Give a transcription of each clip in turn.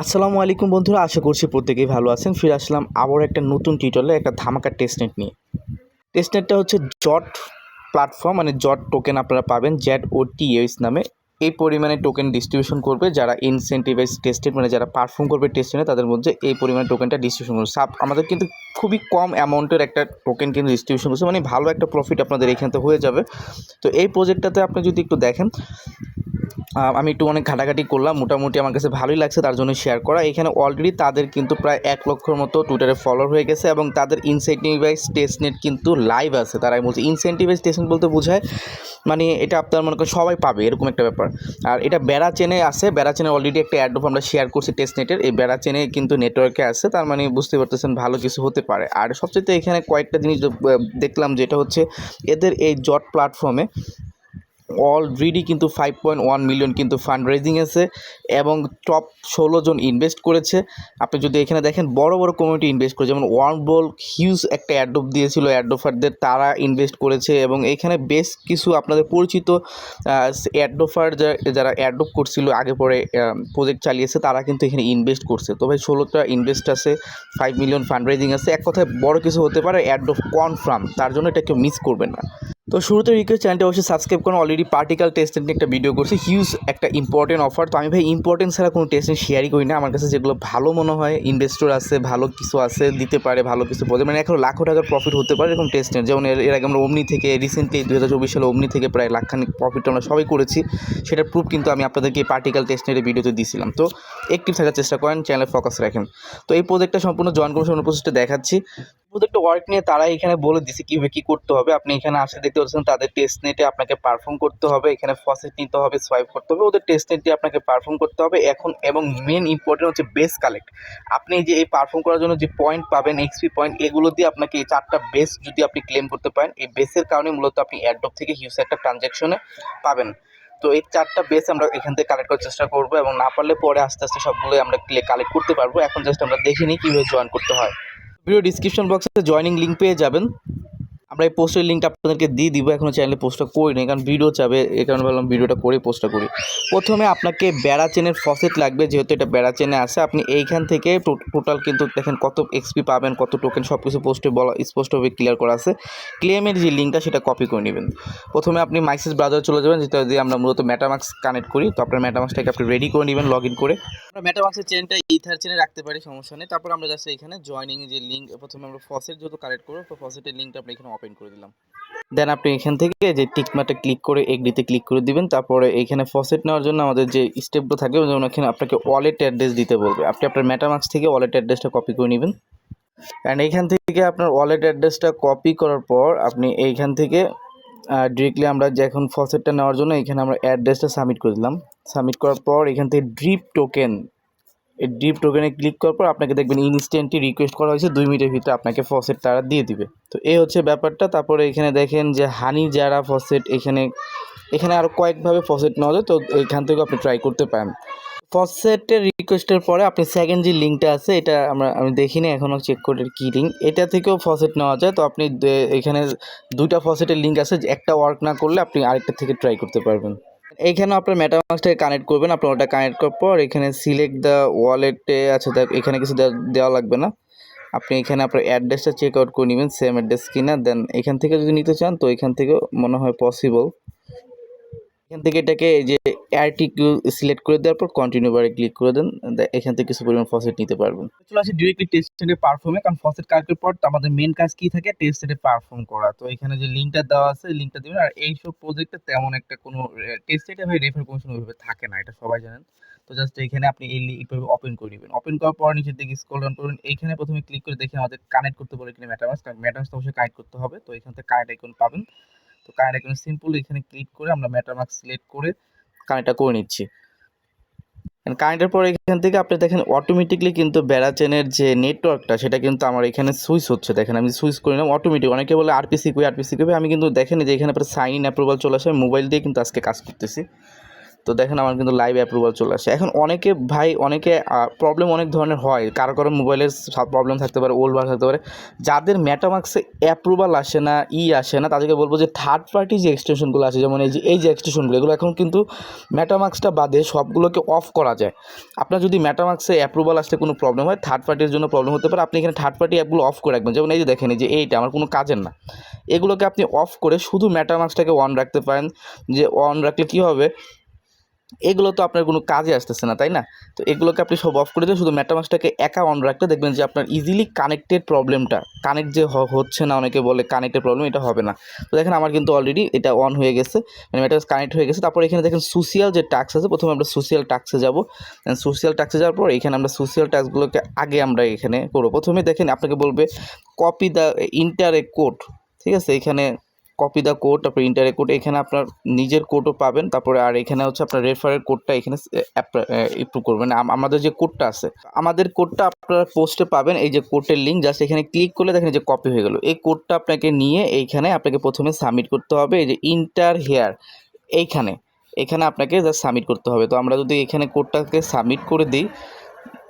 আসসালামু আলাইকুম বন্ধুরা, আশা করছি প্রত্যেকেই ভালো আছেন। ফিরে আসলাম আবার একটা নতুন টিউটোরিয়ালে একটা ধামাকা টেস্টনেট নিয়ে। টেস্টনেটটা হচ্ছে জট প্ল্যাটফর্ম মানে জট টোকেন আপনারা পাবেন জ্যাট ও টিএস নামে। এই পরিমাণে টোকেন ডিস্ট্রিবিউশন করবে, যারা ইনসেন্টিভাইজ টেস্টেড মানে যারা পারফর্ম করবে টেস্টেনে তাদের মধ্যে এই পরিমাণে টোকেনটা ডিস্ট্রিবিউশন করবে। সাপ আমাদের কিন্তু খুবই কম অ্যামাউন্টের একটা টোকেন কিন্তু ডিস্ট্রিবিউশন করছে মানে ভালো একটা প্রফিট আপনাদের এখান থেকে হয়ে যাবে। তো এই প্রজেক্টটাতে আপনি যদি একটু দেখেন আমি একটু অনেক ঘাটাঘাটি করলাম, মোটামুটি আমার কাছে ভালোই লাগছে, তার জন্য শেয়ার করা। এখানে অলরেডি তাদের কিন্তু প্রায় এক লক্ষর মতো টুইটারে ফলোয়ার হয়ে গেছে এবং তাদের ইনসেন্টিভাইজ টেস্টনেট কিন্তু লাইভ আছে। তারাই বলছে ইনসেন্টিভাইজ টেস্টনেট বলতে বোঝায় মানে এটা আপনার মনে করেন সবাই পাবে, এরকম একটা ব্যাপার। আর এটা বেড়া চেনে আছে বেড়া চেনে অলরেডি একটা অ্যাড আমরা শেয়ার করছি টেস্টনেটের এই বেড়া চেনে কিন্তু নেটওয়ার্কে আছে, তার মানে বুঝতে পারতেছেন ভালো কিছু হতে পারে। আর সবচেয়ে এখানে কয়েকটা জিনিস দেখলাম যেটা হচ্ছে, এদের এই জট প্ল্যাটফর্মে অলরেডি কিন্তু ফাইভ পয়েন্ট ওয়ান মিলিয়ন কিন্তু ফান্ড রেজিং আছে এবং টপ ষোলো জন ইনভেস্ট করেছে। আপনি যদি এখানে দেখেন, বড় বড় কমিউনিটি ইনভেস্ট করেছে। যেমন ওয়ার্ম বল হিউজ একটা অ্যাডোপ দিয়েছিল অ্যাডোফারদের তারা ইনভেস্ট করেছে এবং এখানে বেশ কিছু আপনাদের পরিচিত অ্যাডোফার যারা অ্যাডোপ করছিল, আগে পরে প্রজেক্ট চালিয়েছে, তারা কিন্তু এখানে ইনভেস্ট করছে। তো ভাই, ষোলোটা ইনভেস্ট আছে ফাইভ মিলিয়ন ফান্ড রেজিং আছে। এক কথায় বড় কিছু হতে পারে অ্যাডোপ কনফার্ম তার জন্য এটা কেউ মিস করবেন না। তো শুরুতে রিকোয়েস্ট চ্যানেলটা অবশ্যই সাবস্ক্রাইব করুন। অলরেডি পার্টিকাল টেস্ট নিয়ে একটা ভিডিও করছি। হিউজ একটা ইম্পর্টেন্ট অফার তো আমি ভাই ইম্পর্টেন্ট ছাড়া কোনো টেস্ট শেয়ারই করি না। আমার কাছে যেগুলো ভালো মনে হয় ইনভেস্টর আছে, ভালো কিছু আছে, দিতে পারে, ভালো কিছু বলে মানে এখন লাখো টাকার প্রফিট হতে পারে এরকম টেস্ট যেমন এর আগে আমরা অমনি থেকে রিসেন্টলি দু হাজার চব্বিশ সালে অমনি থেকে প্রায় লাখখানিক প্রফিট আমরা সবাই করেছি। সেটার প্রুফ কিন্তু আমি আপনাদেরকে পার্টিকাল টেস্টের ভিডিওতে দিয়েছিলাম তো একটিভ থাকার চেষ্টা করেন চ্যানেলে ফোকাস রাখেন। তো এই প্রজেক্টটা সম্পূর্ণ জয়েন করে সম্পূর্ণ প্রসেসটা দেখাচ্ছি। প্রত্যেকটা ওয়ার্ক নিয়ে তারা এখানে বলে দিছে কীভাবে কী করতে হবে। আপনি এখানে আসে দেখতে পাচ্ছেন তাদের টেস্ট নেটে আপনাকে পারফর্ম করতে হবে, এখানে ফসেট নিতে হবে সোয়াইপ করতে হবে। ওদের টেস্ট নেটে আপনাকে পারফর্ম করতে হবে। এখন এবং মেন ইম্পর্টেন্ট হচ্ছে বেস কালেক্ট আপনি যে এই পারফর্ম করার জন্য যে পয়েন্ট পাবেন এক্সপি পয়েন্ট এগুলো দিয়ে আপনাকে এই চারটা বেস যদি আপনি ক্লেম করতে পারেন, এই বেসের কারণে মূলত আপনি অ্যাডপ থেকে হিউজ একটা ট্রানজ্যাকশনে পাবেন। তো এই চারটা বেস আমরা এখান থেকে কালেক্ট করার চেষ্টা করব এবং না পারলে পরে আস্তে আস্তে সবগুলোই আমরা কালেক্ট করতে পারব। এখন জাস্ট আমরা দেখে নিই কীভাবে জয়েন করতে হয়। ভিডিও ডিসক্রিপশন বক্সে জয়নিং লিঙ্ক পেয়ে যাবেন। আমরা এই পোস্টের লিঙ্কটা আপনাদেরকে দিয়ে দিব এখনও চ্যানেলে পোস্টটা করি না কারণ ভিডিও চাবে এই কারণে ভাবলাম ভিডিওটা করে পোস্টটা করি। প্রথমে আপনাকে বেড়া চেনের ফসেট লাগবে, যেহেতু এটা বেড়া চেনে আছে, আপনি এইখান থেকে টোটাল কিন্তু দেখেন কত এক্সপি পাবেন, কত টোকেন সব কিছু পোস্টে বলা, স্পষ্টভাবে ক্লিয়ার করা আছে। ক্লেমের যে লিঙ্কটা সেটা কপি করে নেবেন। প্রথমে আপনি মাইসেস ব্রাউজারে চলে যাবেন, যেটা দিয়ে আমরা মূলত মেটামাক্স কানেক্ট করি। তো আপনার মেটামাক্সটাকে আপনি রেডি করে নেবেন লগ ইন করে। আমরা মেটামাক্সের চেনটা ইথার চেনে রাখতে পারি, সমস্যা নেই। তারপর আমরা জাস্ট এখানে জয়নিং যে লিঙ্ক প্রথমে আমরা ফসেট যেহেতু কানেক্ট করব, তো ফসেটের লিঙ্কটা আপনি এখানে ওপেন করে দিলাম। দেন আপনি এখান থেকে যে টিকমাটা ক্লিক করে এগ্রিতে ক্লিক করে দিবেন, তারপরে এখানে ফসেট নেওয়ার জন্য আমাদের যে স্টেপগুলো থাকবে, যেমন এখানে আপনাকে ওয়ালেট অ্যাড্রেস দিতে বলবে। আপনি আপনার মেটামাক্স থেকে ওয়ালেট অ্যাড্রেসটা কপি করে নেবেন। অ্যান্ড এইখান থেকে আপনার ওয়ালেট অ্যাড্রেসটা কপি করার পর আপনি এইখান থেকে ডিরেক্টলি আমরা যে এখন ফসেটটা নেওয়ার জন্য এখানে আমরা অ্যাড্রেসটা সাবমিট করে দিলাম। সাবমিট করার পর এখান থেকে ড্রিপ টোকেন এই ড্রিপ টোকেনে ক্লিক করার পর আপনাকে দেখবেন ইনস্ট্যান্টলি রিকোয়েস্ট করা হয়েছে, দুই মিনিটের ভিতরে আপনাকে ফসেট তারা দিয়ে দিবে। তো এই হচ্ছে ব্যাপারটা। তারপরে এখানে দেখেন যে হানি যারা ফসেট এখানে এখানে আরও কয়েকভাবে ফসেট নেওয়া যায়, তো এখান থেকেও আপনি ট্রাই করতে পারেন। ফসেটের রিকোয়েস্টের পরে আপনি সেকেন্ড যে লিঙ্কটা আছে, এটা আমরা, আমি দেখিনি, এখনও চেক করে কী লিঙ্ক এটা থেকেও ফসেট নেওয়া যায়। তো আপনি এখানে দুইটা ফসেটের লিঙ্ক আছে, একটা ওয়ার্ক না করলে আপনি আরেকটা থেকে ট্রাই করতে পারবেন। এইখানে আপনার মেটামাক্সটাকে কানেক্ট করবেন। আপনার ওটা কানেক্ট করার পর এখানে সিলেক্ট দ্য ওয়ালেটে দেখ, এখানে কিছু দেওয়া- লাগবে না। আপনি এখানে আপনার অ্যাড্রেসটা চেক আউট করে নেবেন সেম অ্যাড্রেস কিনা দেন এখান থেকে যদি নিতে চান, তো এখান থেকেও মনে হয় পসিবল এখান থেকে এটাকে এই যে অ্যারটিকিউ সিলেক্ট করে দেওয়ার পর কন্টিনিউ বারে ক্লিক করে দেন এখান থেকে কিছু পরিমাণ ফসেট নিতে পারবেন। চলে আসি ডিরেক্টলি টেস্ট সেটে পারফর্মে কারণ ফসেট কালেক্টের পর আমাদের মেন কাজ কি থাকে? টেস্ট সেটে পারফর্ম করা। তো এখানে যে লিঙ্কটা দেওয়া আছে লিঙ্কটা দিবেন, আর এইসব প্রজেক্টে তেমন একটা কোনো টেস্ট সেটে ভাই রেফার কমিশন ওইভাবে থাকে না, এটা সবাই জানেন। তো জাস্ট এখানে আপনি এই লিঙ্কভাবে ওপেন করে নেবেন। ওপেন করার পর নিচের দিকে স্ক্রল ডাউন করুন। এইখানে প্রথমে ক্লিক করে দেখে আমাদের কানেক্ট করতে বলে এখানে মেটামাস কারণ মেটামাস তো অবশ্যই কানেক্ট করতে হবে। তো এখান থেকে কানেক্ট আইকন পাবেন। তো কানেক্ট এখানে সিম্পল এখানে ক্লিক করে আমরা মেটামাক্স সিলেক্ট করে কানেক্টটা করে নিচ্ছি। কানেক্টের পর এখান থেকে আপনি দেখেন অটোমেটিকলি কিন্তু বেড়া চেনের যে নেটওয়ার্কটা সেটা কিন্তু আমার এখানে সুইচ হচ্ছে। দেখেন আমি সুইচ করে নিলাম অটোমেটিক অনেকে বলে আরপিসি কই আরপিসি কই আমি কিন্তু দেখেন যে এখানে সাইন ইন অ্যাপ্রুভাল চলে আসে মোবাইল দিয়ে কিন্তু আজকে কাজ করতেছি। তো দেখেন আমার কিন্তু লাইভ অ্যাপ্রুভাল চলে আসে। এখন অনেকে ভাই, অনেকে প্রবলেম অনেক ধরনের হয়। কারও কারও মোবাইলের প্রবলেম থাকতে পারে ওল্ড ভার থাকতে পারে। যাদের ম্যাটামাক্সে অ্যাপ্রুভাল আসে না, ই আসে না, তাদেরকে বলব যে থার্ড পার্টি যে এক্সটেনশনগুলো আছে, যেমন এই যে এই যে এক্সটেনশনগুলো এগুলো এখন কিন্তু ম্যাটামাক্সটা বাদে সবগুলোকে অফ করা যায়। আপনার যদি ম্যাটামাক্সে অ্যাপ্রুভাল আসতে কোনো প্রবলেম হয় থার্ড পার্টির জন্য প্রবলেম হতে পারে, আপনি এখানে থার্ড পার্টি অ্যাপগুলো অফ করে রাখবেন। যেমন এই যে দেখেন যে এইটা আমার কোনো কাজের না। এগুলোকে আপনি অফ করে শুধু ম্যাটামাক্সটাকে অন রাখতে পারেন। যে অন রাখলে কী হবে? এগুলো তো আপনার কোনো কাজে আসতেছে না, তাই না? তো এগুলোকে আপনি সব অফ করে দিয়ে শুধু ম্যাটামাসটাকে একা অন রাখলে দেখবেন যে আপনার ইজিলি কানেক্টেড প্রবলেমটা কানেক্ট যে হচ্ছে না অনেকে বলে কানেক্টেড প্রবলেম এটা হবে না। তো দেখেন আমার কিন্তু অলরেডি এটা অন হয়ে গেছে মানে ম্যাটামাস কানেক্ট হয়ে গেছে। তারপর এখানে দেখেন সোশিয়াল যে টাক্স আছে, প্রথমে আমরা সোশিয়াল টাক্সে যাব। সোশিয়াল টাক্সে যাওয়ার পর এখানে আমরা সোশিয়াল টাক্সগুলোকে আগে আমরা এখানে করব। প্রথমে দেখেন আপনাকে বলবে copy the enter a code ঠিক আছে? এখানে কপি দ্য কোড তারপর ইন্টার কোড এখানে আপনার নিজের কোডও পাবেন, তারপরে আর এখানে হচ্ছে আপনার রেফারের কোডটা এখানে একটু করবেন। আম- আমাদের যে কোডটা আছে, আমাদের কোডটা আপনারা পোস্টে পাবেন, এই যে কোডের লিঙ্ক জাস্ট এখানে ক্লিক করলে দেখেন যে কপি হয়ে গেল। এই কোডটা আপনাকে নিয়ে এইখানে আপনাকে প্রথমে সাবমিট করতে হবে, এই যে ইন্টার হেয়ার এইখানে। এখানে আপনাকে জাস্ট সাবমিট করতে হবে। তো আমরা যদি এখানে কোডটাকে সাবমিট করে দিই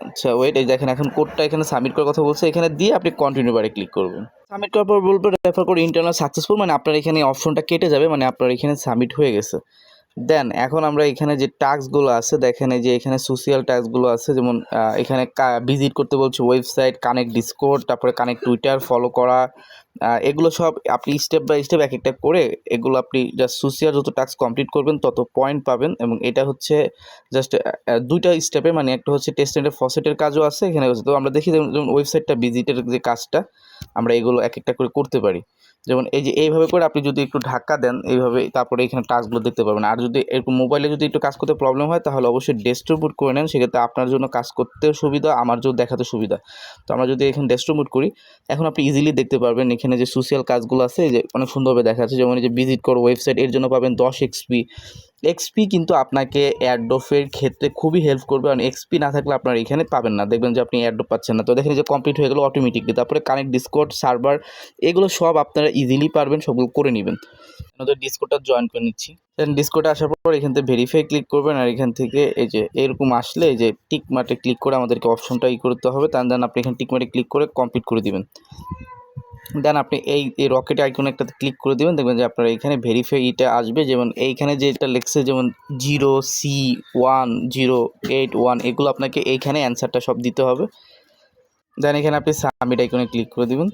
আচ্ছা ওয়েট এই দেখেন এখন কোডটা এখানে সাবমিট করার কথা বলছে। এখানে দিয়ে আপনি কন্টিনিউ বারে ক্লিক করবেন। সাবমিট করার পর বলবে রেফার করে ইন্টারনাল সাকসেসফুল মানে আপনার এখানে অপশনটা কেটে যাবে মানে আপনার এখানে সাবমিট হয়ে গেছে। দেন এখন আমরা এখানে যে টাস্কগুলো আছে, দেখেন যে এখানে সোশিয়াল টাস্কগুলো আছে, যেমন এখানে ভিজিট করতে বলছে ওয়েবসাইট কানেক্ট ডিসকোড তারপরে কানেক্ট টুইটার ফলো করা এগুলো সব আপনি স্টেপ বাই স্টেপ এক একটা করে এগুলো আপনি জাস্ট সুসিয়ার যত টাস্ক কমপ্লিট করবেন, তত পয়েন্ট পাবেন এবং এটা হচ্ছে জাস্ট দুইটা স্টেপে মানে একটা হচ্ছে টেস্ট টেস্টেন্টের ফসেটের কাজও আছে, এখানে তো আমরা দেখি যেমন ওয়েবসাইটটা ভিজিটের যে কাজটা, আমরা এগুলো এক একটা করে করতে পারি। যেমন এই যে এইভাবে করে আপনি যদি একটু ধাক্কা দেন, এইভাবে তারপরে এখানে টাস্কগুলো দেখতে পারবেন। আর যদি এরকম মোবাইলে যদি একটু কাজ করতে প্রবলেম হয়, তাহলে অবশ্যই ডেস্কটপ বুট করে নেন। সেক্ষেত্রে আপনার জন্য কাজ করতে সুবিধা, আমার জন্য দেখাতে সুবিধা। তো আমরা যদি এখানে ডেস্কটপ বুট করি, এখন আপনি ইজিলি দেখতে পারবেন এখানে যে সোশ্যাল কাজগুলো আছে যে অনেক সুন্দরভাবে দেখা যাচ্ছে যেমন এই যে ভিজিট করো ওয়েবসাইট এর জন্য পাবেন দশ এক্সপি এক্সপি কিন্তু আপনাকে অ্যাডোফের ক্ষেত্রে খুবই হেল্প করবে কারণ এক্সপি না থাকলে আপনার এখানে পাবেন না। দেখবেন যে আপনি অ্যাডো পাচ্ছেন না। তো দেখেন যে কমপ্লিট হয়ে গেলো অটোমেটিকলি তারপরে কানেক্ট ডিসকোড সার্ভার এগুলো সব আপনারা ইজিলি পারবেন, সবগুলো করে নেবেন। আমাদের ডিসকোডটা জয়েন করে নিচ্ছি। দেন ডিসকোডে আসার পর এখান থেকে ভেরিফাই ক্লিক করবেন আর এখান থেকে এই যে এরকম আসলে এই যে টিক ক্লিক করে আমাদেরকে অপশনটা ই করতে হবে। তার দেন আপনি এখানে টিক ক্লিক করে কমপ্লিট করে দিবেন। দেন আপনি এই রকেট আইকন একটাতে ক্লিক করে দেবেন, দেখবেন যে আপনার এখানে ভেরিফাই ইটা আসবে। যেমন এইখানে যেটা লেখছে, যেমন zero C one zero eight one এগুলো আপনাকে এইখানে অ্যান্সারটা সব দিতে হবে। দেন এখানে আপনি সাবমিট আইকনে ক্লিক করে দিবেন।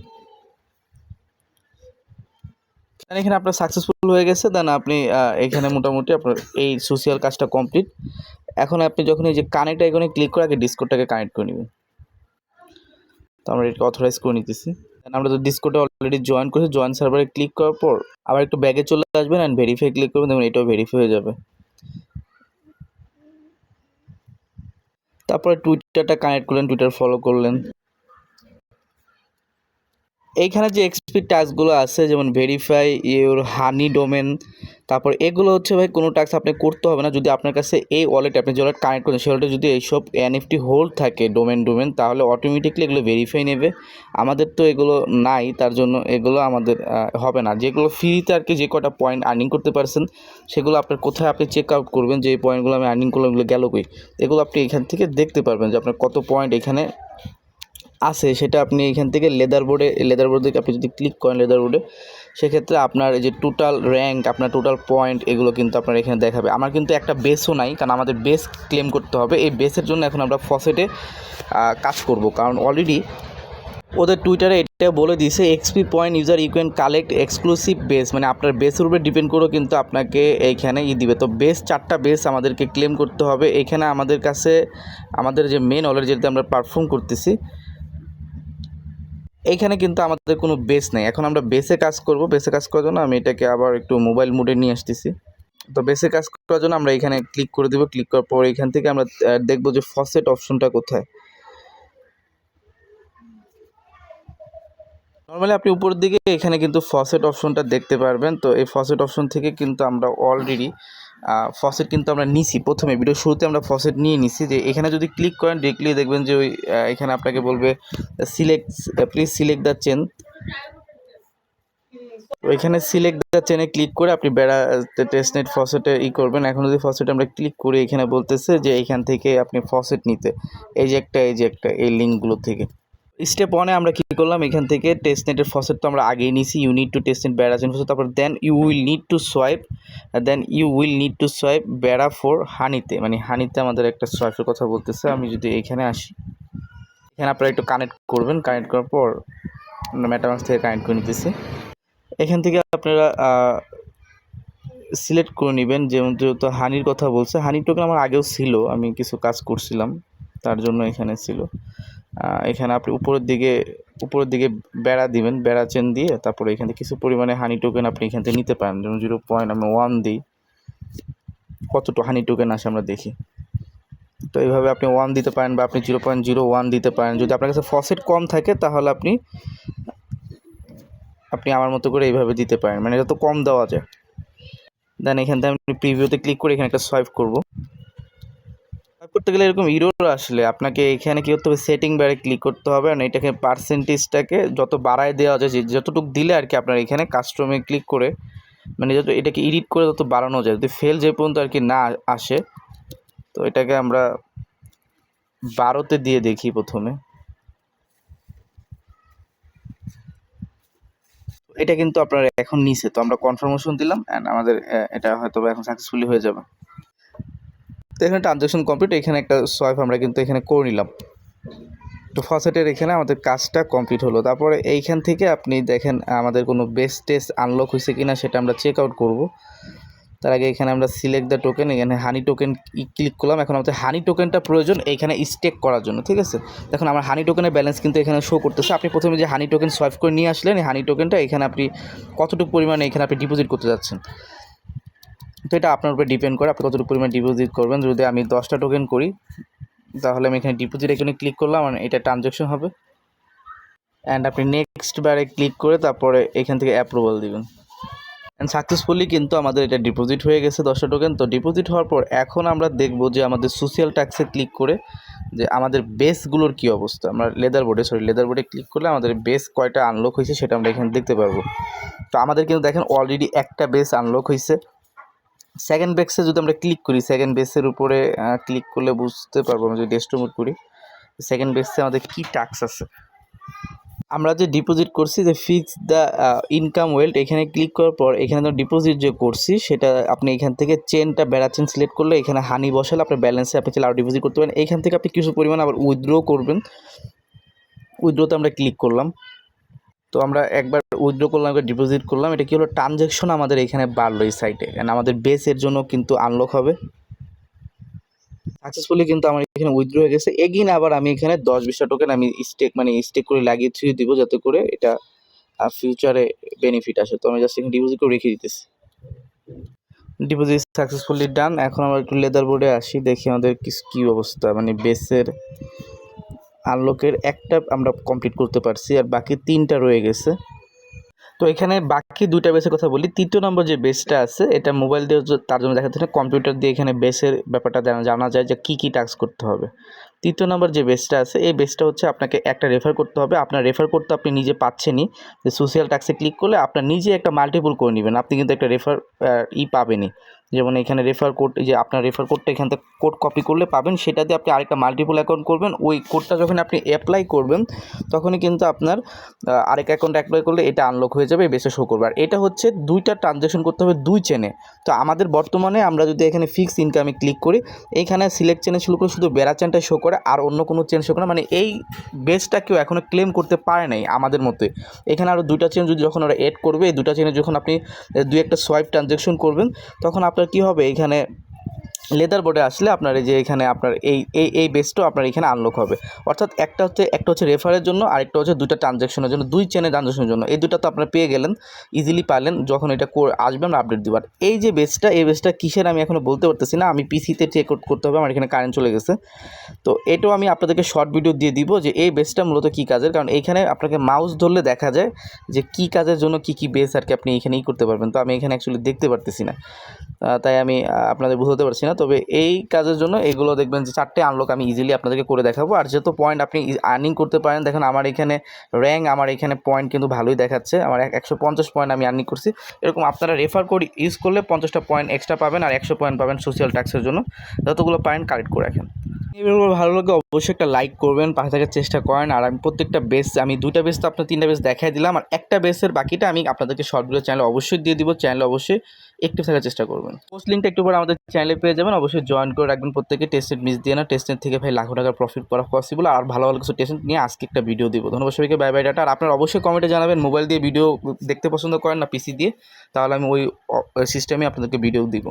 দেন এখানে আপনার সাকসেসফুল হয়ে গেছে, দেন আপনি এখানে মোটামুটি আপনার এই সোশিয়াল কাজটা কমপ্লিট এখন আপনি যখন এই যে কানেক্ট আইকনে ক্লিক করে আগে ডিসকোডটাকে কানেক্ট করে নেবেন। তো আমরা এটাকে অথরাইজ করে নিতেছি। আমরা তো ডিসকোটে অলরেডি জয়েন করেছি। জয়েন সার্ভারে ক্লিক করার পর আবার একটু ব্যাগে চলে আসবেন অ্যান্ড ভেরিফাই ক্লিক করবেন। দেখুন, এটাও ভেরিফাই হয়ে যাবে। তারপরে টুইটারটা কানেক্ট করলেন টুইটার ফলো করলেন। এইখানে যে এক্সপি টাস্কগুলো আছে, যেমন ভেরিফাই ইউর হানি ডোমেন তারপর এগুলো হচ্ছে ভাই, কোনো টাস্ক আপনি করতে হবে না। যদি আপনার কাছে এই ওয়ালেট আপনি যে ওয়ালেট কানেক্ট করেন সে ওয়ালেটে যদি এইসব এনএফটি হোল্ড থাকে ডোমেন ডোমেন তাহলে অটোমেটিকলি এগুলো ভেরিফাই নেবে। আমাদের তো এগুলো নাই, তার জন্য এগুলো আমাদের হবে না। যেগুলো ফ্রিতে আর কি যে কটা পয়েন্ট আর্নিং করতে পারছেন, সেগুলো আপনার কোথায় আপনি চেক আউট করবেন, যে এই পয়েন্টগুলো আমি আর্নিং করলাম, এগুলো গেল কই? এগুলো আপনি এখান থেকে দেখতে পারবেন যে আপনার কত পয়েন্ট এখানে আছে, সেটা আপনি এখান থেকে লেদার বোর্ডে লেদার বোর্ড থেকে আপনি যদি ক্লিক করেন লেদার বোর্ডে সেক্ষেত্রে আপনার এই যে টোটাল র্যাঙ্ক আপনার টোটাল পয়েন্ট এগুলো কিন্তু আপনার এখানে দেখাবে। আমার কিন্তু একটা বেসও নাই, কারণ আমাদের বেস ক্লেম করতে হবে। এই বেসের জন্য এখন আমরা ফসেটে কাজ করব। কারণ অলরেডি ওদের টুইটারে এটা বলে দিয়েছে XP point user you can collect exclusive base মানে আপনার বেসের উপরে ডিপেন্ড করেও কিন্তু আপনাকে এইখানে ই দিবে। তো বেস চারটা বেস আমাদেরকে ক্লেম করতে হবে। এখানে আমাদের কাছে, আমাদের যে মেন অলরেডি যেটা আমরা পারফর্ম করতেছি এইখানে কিন্তু আমাদের কোনো বেস নেই। এখন আমরা বেসে কাজ করব। বেসে কাজ করার জন্য আমি এটাকে আবার একটু মোবাইল মোডে নিয়ে আসতেছি। তো বেসে কাজ করার জন্য আমরা এখানে ক্লিক করে দেবো। ক্লিক করার পর এখান থেকে আমরা দেখব যে ফসেট অপশনটা কোথায়। নর্মালি আপনি উপরের দিকে এখানে কিন্তু ফসেট অপশনটা দেখতে পারবেন। তো এই ফসেট অপশন থেকে কিন্তু আমরা অলরেডি ফসেট কিন্তু আমরা নিছি। প্রথমে ভিডিও শুরুতে আমরা ফসেট নিয়ে নিছি যে এখানে যদি ক্লিক করেন ডিরেক্টলি দেখবেন যে ওই এখানে আপনাকে বলবে select please select the chain ওইখানে সিলেক্ট দ্য চেনে ক্লিক করে আপনি বেড়া টেস্টনেট ফসেটে ই করবেন। এখন যদি ফসেট আমরা ক্লিক করি, এখানে বলতেছে যে এখান থেকে আপনি ফসেট নিতে। এই যে একটা, এই যে একটা, এই লিঙ্কগুলো থেকে। স্টেপ ওয়ানে আমরা কী করলাম? এখান থেকে টেস্ট নেটের ফসেট তো আমরা আগেই নিছি you need to testnet Bera chain faucet তারপর then you will need to swipe then you will need to swipe Bera four হানিতে মানে হানিতে আমাদের একটা সোয়াইপের কথা বলতেছে। আমি যদি এখানে আসি, এখানে আপনারা একটু কানেক্ট করবেন। কানেক্ট করার পর আমরা মেটামাক্স থেকে কানেক্ট করে নিতেছি। এখান থেকে আপনারা সিলেক্ট করে নেবেন। যেমন যেহেতু হানির কথা বলছে। হানি টোকেন আমার আগেও ছিল। আমি কিছু কাজ করছিলাম। তার জন্য এখানে ছিল। এখানে আপনি উপরের দিকে উপরের দিকে বেড়া দিবেন, বেড়া চেন দিয়ে তারপরে এখান কিছু পরিমাণে হানি টোকেন আপনি এখান থেকে নিতে পারেন। যেমন জিরো পয়েন্ট আমি ওয়ান দিই, কতটুকু হানি টোকেন আসে আমরা দেখি। তো এইভাবে আপনি ওয়ান দিতে পারেন বা আপনি জিরো পয়েন্ট জিরো ওয়ান দিতে পারেন। যদি আপনার কাছে ফসেট কম থাকে তাহলে আপনি আপনি আমার মতো করে এইভাবে দিতে পারেন। মানে এটা তো কম দেওয়া যায়। দেন এখান থেকে আমি প্রিভিউতে ক্লিক করে এখানে একটা সোয়াইপ করব। করতে গেলে এরকম ইরোর আসলে। আপনাকে এখানে কী করতে হবে? সেটিং বারে ক্লিক করতে হবে। আর এটাকে পার্সেন্টেজটাকে যত বাড়ায় দেওয়া যায় যতটুকু দিলে আর কি আপনার এখানে কাস্টমে ক্লিক করে মানে যত এটাকে এডিট করে তত বাড়ানো যায়। যদি ফেল যে পর্যন্ত আর কি না আসে, তো এটাকে আমরা বারোতে দিয়ে দেখি প্রথমে। এটা কিন্তু আপনার এখন নিচে, তো আমরা কনফার্মেশন দিলাম অ্যান্ড আমাদের এটা হয়তো এখন সাকসেসফুলি হয়ে যাবে। তো এখানে ট্রানজ্যাকশন কমপ্লিট এখানে একটা সোয়াইপ আমরা কিন্তু এখানে করে নিলাম। তো ফসেটের এখানে আমাদের কাজটা কমপ্লিট হলো। তারপরে এইখান থেকে আপনি দেখেন আমাদের কোনো বেস্ট টেস্ট আনলক হয়েছে কিনা সেটা আমরা চেক আউট করব। তার আগে এখানে আমরা সিলেক্ট দ্য টোকেন এখানে হানি টোকেন ক্লিক করলাম। এখন আমাদের হানি টোকেনটা প্রয়োজন এইখানে স্টেক করার জন্য, ঠিক আছে? দেখুন, আমার হানি টোকেনের ব্যালেন্স কিন্তু এখানে শো করতেছে। আপনি প্রথমে যে হানি টোকেন সোয়াইপ করে নিয়ে আসলেন হানি টোকেনটা এখানে আপনি কতটুকু পরিমাণে এখানে আপনি ডিপোজিট করতে যাচ্ছেন? তো এটা আপনার উপরে ডিপেন্ড করে আপনি কতটুকু পরিমাণ ডিপোজিট করবেন। যদি আমি দশটা টোকেন করি, তাহলে আমি এখানে ডিপোজিট এখানে ক্লিক করলাম আর এটা ট্রানজ্যাকশন হবে। অ্যান্ড আপনি নেক্সট বারে ক্লিক করে তারপরে এখান থেকে অ্যাপ্রুভাল দিবেন। অ্যান্ড সাকসেসফুলি কিন্তু আমাদের এটা ডিপোজিট হয়ে গেছে দশটা টোকেন তো ডিপোজিট হওয়ার পর এখন আমরা দেখব যে আমাদের সোশ্যাল ট্যাক্সে ক্লিক করে যে আমাদের বেসগুলোর কী অবস্থা। আমরা লেদার বোর্ডে সরি লেদার বোর্ডে ক্লিক করলে আমাদের বেস কয়টা আনলক হয়েছে সেটা আমরা এখানে দেখতে পারব। তো আমাদের কিন্তু দেখেন অলরেডি একটা বেস আনলক হয়েছে। সেকেন্ড বেক্সে যদি আমরা ক্লিক করি সেকেন্ড বেসের উপরে ক্লিক করলে বুঝতে পারব আমরা যদি ডেস্টোমোড করি সেকেন্ড বেসে আমাদের কী ট্যাক্স আছে? আমরা যে ডিপোজিট করছি, যে ফিক্স দ্য ইনকাম ওয়েল্ট এখানে ক্লিক করার পর এখানে তো ডিপোজিট যে করছি, সেটা আপনি এখান থেকে চেনটা বেড়া চেন সিলেক্ট করলে এখানে হানি বসালে আপনার ব্যালেন্সে আপনি চাইলে আরও ডিপোজিট করতে পারেন। এখান থেকে আপনি কিছু পরিমাণ আবার উইথড্র করবেন। উইথড্রোতে আমরা ক্লিক করলাম। তো আমরা একবার উইথড্র করলাম, একবার ডিপোজিট করলাম। এটা কি হলো? ট্রানজ্যাকশন আমাদের এখানে বাড়লো এই সাইটে অ্যান্ড আমাদের বেসের জন্য কিন্তু আনলক হবে। সাকসেসফুলি কিন্তু আমার এখানে উইথড্র হয়ে গেছে। এগিন আবার আমি এখানে দশ বিশটা টোকেন আমি স্টেক মানে স্টেক করে লাগিয়ে থুয়ে দিব যাতে করে এটা ফিউচারে বেনিফিট আসে। তো আমি জাস্ট এখানে ডিপোজিট করে রেখে দিতেছি। ডিপোজিট সাকসেসফুলি ডান এখন আমরা একটু লেদার বোর্ডে আসি, দেখি আমাদের কি, কী অবস্থা। মানে বেসের আনলকের একটা আমরা কমপ্লিট করতে পারছি আর বাকি তিনটা রয়ে গেছে। তো এখানে বাকি দুইটা বেসের কথা বলি, তৃতীয় নম্বর যে বেসটা আছে, এটা মোবাইল দিয়ে তার জন্য দেখা যাচ্ছে না কম্পিউটার দিয়ে এখানে বেসের ব্যাপারটা জানা যায় যে কী কী টাস্ক করতে হবে। তৃতীয় নম্বর যে বেসটা আছে, এই বেসটা হচ্ছে আপনাকে একটা রেফার করতে হবে। আপনার রেফার করতে আপনি নিজে পাচ্ছেনই, যে সোশ্যাল ট্যাক্সে ক্লিক করলে আপনার নিজে একটা মাল্টিপল করে নেবেন। আপনি কিন্তু একটা রেফার ই পাবেনই। যেমন এখানে রেফার কোড যে আপনার রেফার কোডটা এখান থেকে কোড কপি করলে পাবেন, সেটা দিয়ে আপনি আরেকটা মাল্টিপল অ্যাকাউন্ট করবেন। ওই কোডটা যখন আপনি অ্যাপ্লাই করবেন, তখনই কিন্তু আপনার আরেক অ্যাকাউন্ট অ্যাপ্লাই করলে এটা আনলক হয়ে যাবে বেসে শো করবে। আর এটা হচ্ছে দুইটা ট্রানজ্যাকশন করতে হবে দুই চেনে তো আমাদের বর্তমানে আমরা যদি এখানে ফিক্স ইনকামে ক্লিক করি এইখানে সিলেক্ট চেনে শুরু করে শুধু বেড়া চেনটা শো করে, আর অন্য কোনো চেন শো করে মানে এই বেসটা কেউ এখনও ক্লেম করতে পারে নাই আমাদের মতে। এখানে আরও দুইটা চেন যদি যখন ওরা এড করবে, এই দুটা চেনে যখন আপনি দুই একটা সোয়াইপ ট্রানজ্যাকশন করবেন, তখন আপনার কী হবে? এখানে লেদার বোর্ডে আসলে আপনার এই যে এখানে আপনার এই এই এই বেসটাও আপনার এখানে আনলক হবে। অর্থাৎ একটা হচ্ছে একটা হচ্ছে রেফারের জন্য, আরেকটা হচ্ছে দুইটা ট্রানজ্যাকশনের জন্য, দুই চেনের ট্রানজ্যাকশনের জন্য। এই দুটো তো আপনারা পেয়ে গেলেন ইজিলি পারলেন, যখন এটা করে আসবেন আপডেট দিবার এই যে বেসটা এই বেসটা কিসের আমি এখনও বলতে পারতেছি না, আমি পিসিতে চেক আউট করতে হবে, আমার এখানে কারেন্ট চলে গেছে। তো এটাও আমি আপনাদেরকে শর্ট ভিডিও দিয়ে দিব যে এই বেসটা মূলত কী কাজের, কারণ এইখানে আপনাকে মাউস ধরলে দেখা যায় যে কী কাজের জন্য কী কী বেস আর কি আপনি এখানেই করতে পারবেন। তো আমি এখানে অ্যাকচুয়ালি দেখতে পারতেছি না। তাই আমি আপনাদের বুঝতে পারছি না। তবে এই কাজের জন্য এগুলো দেখবেন যে চারটে আনলক আমি ইজিলি আপনাদেরকে করে দেখাবো। আর যেহেতু পয়েন্ট আপনি আর্নিং করতে পারেন, দেখেন আমার এখানে র্যাঙ্ক আমার এখানে পয়েন্ট কিন্তু ভালোই দেখাচ্ছে। আমার একশো পঞ্চাশ পয়েন্ট আমি আর্নিং করছি। এরকম আপনারা রেফার কোড ইউজ করলে পঞ্চাশটা পয়েন্ট এক্সট্রা পাবেন আর একশো পয়েন্ট পাবেন সোশ্যাল ট্যাক্সের জন্য। যতগুলো পয়েন্ট কালেক্ট করে রাখেন। ভালো লাগে অবশ্যই একটা লাইক করবেন, পাশে থাকার চেষ্টা করেন। আর আমি প্রত্যেকটা বেস আমি দুইটা বেস তো আপনার তিনটা বেস দেখাই দিলাম। আর একটা বেসের বাকিটা আমি আপনাদেরকে শর্ট ভিডিও চ্যানেলে অবশ্যই দিয়ে দিব। চ্যানেলে অবশ্যই একটু থাকার চেষ্টা করবেন। পোস্ট লিঙ্কটা একটু পরে আমাদের চ্যানেলে পেয়ে যাবেন। অবশ্যই জয়েন করে রাখবেন প্রত্যেকে। টেস্টেড মিস দিয়ে না টেস্টের থেকে ভাই লাখো টাকার প্রফিট করা পসিবল আর ভালো ভালো কিছু টেস্ট নিয়ে আজকে একটা ভিডিও দিব। ধন্যবাদ সবাইকে বাই বাই ডাটা আর আপনার অবশ্যই কমেন্টে জানাবেন মোবাইল দিয়ে ভিডিও দেখতে পছন্দ করেন না পিসি দিয়ে, তাহলে আমি ওই সিস্টেমে আপনাদেরকে ভিডিও দিব।